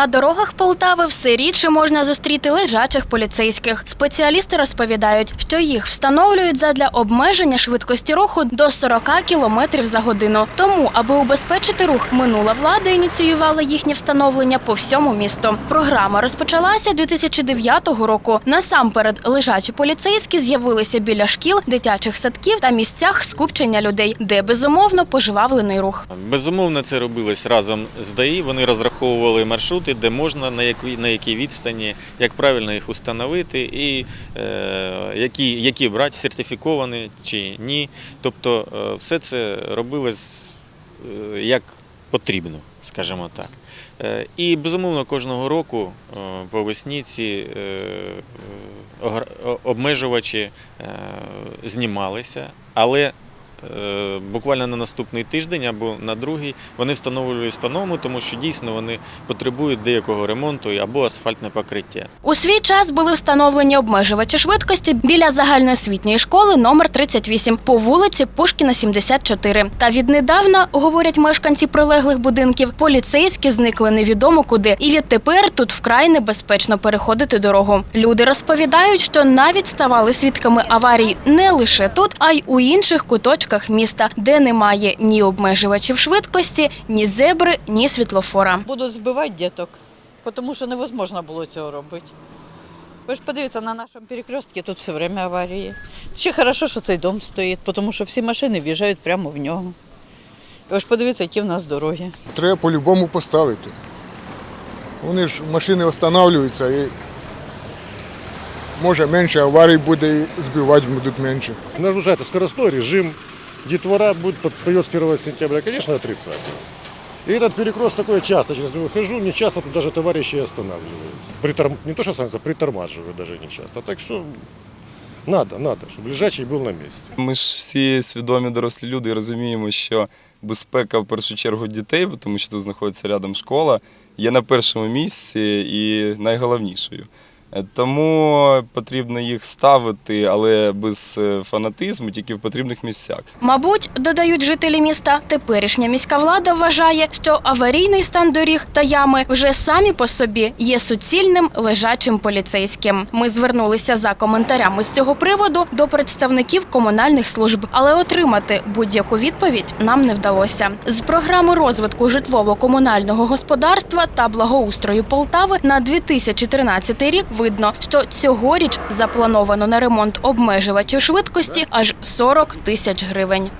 На дорогах Полтави все рідше можна зустріти лежачих поліцейських. Спеціалісти розповідають, що їх встановлюють задля обмеження швидкості руху до 40 км за годину. Тому, аби убезпечити рух, минула влада ініціювала їхнє встановлення по всьому місту. Програма розпочалася 2009 року. Насамперед, лежачі поліцейські з'явилися біля шкіл, дитячих садків та місцях скупчення людей, де безумовно поживавлений рух. Безумовно, це робилось разом з ДАІ. Вони розраховували маршрути, де можна, на якій, на якій відстані, як правильно їх установити, і е, які, які брати, сертифіковані чи ні. Тобто е, все це робилось е, як потрібно, скажімо так. Е, І безумовно кожного року по весні ці обмежувачі знімалися, але буквально на наступний тиждень або на другий вони встановлюють по-новому, тому що дійсно вони потребують деякого ремонту або асфальтне покриття. У свій час були встановлені обмежувачі швидкості біля загальноосвітньої школи номер 38 по вулиці Пушкіна, 74. Та віднедавна, говорять мешканці прилеглих будинків, поліцейські зникли невідомо куди, і відтепер тут вкрай небезпечно переходити дорогу. Люди розповідають, що навіть ставали свідками аварій не лише тут, а й у інших куточках міста, де немає ні обмежувачів швидкості, ні зебри, ні світлофора. Будуть збивати діток, тому що невозможно було цього робити. Ви ж подивіться, на нашому перекрестку тут все время аварії. Ще хорошо, що цей дом стоїть, тому що всі машини в'їжджають прямо в нього. Ви ж подивіться, які в нас дороги. Треба по-любому поставити. Вони ж машини встановлюються і може менше аварій буде і збивати будуть менше. Нарушается скоростной режим, детвора будет подает с 1 сентября, конечно, отрицать. И этот перекрест такой часто, через него хожу, не часто тут даже товарищи останавливаются. Приторм... Не то, что останавливаются, притормаживают даже не часто. Так что надо, надо, чтобы лежачий был на месте. Ми ж всі свідомі дорослі люди і розуміємо, що безпека в першу чергу дітей, бо тому що тут знаходиться рядом школа, є на першому місці і найголовнішою. Е, Тому потрібно їх ставити, але без е, фанатизму, тільки в потрібних місцях. Мабуть, додають жителі міста, теперішня міська влада вважає, що аварійний стан доріг та ями вже самі по собі є суцільним лежачим поліцейським. Ми звернулися за коментарями з цього приводу до представників комунальних служб, але отримати будь-яку відповідь нам не вдалося. З програми розвитку житлово-комунального господарства та благоустрою Полтави на 2013 рік видно, що цьогоріч заплановано на ремонт обмежувачів швидкості аж 40 тисяч гривень.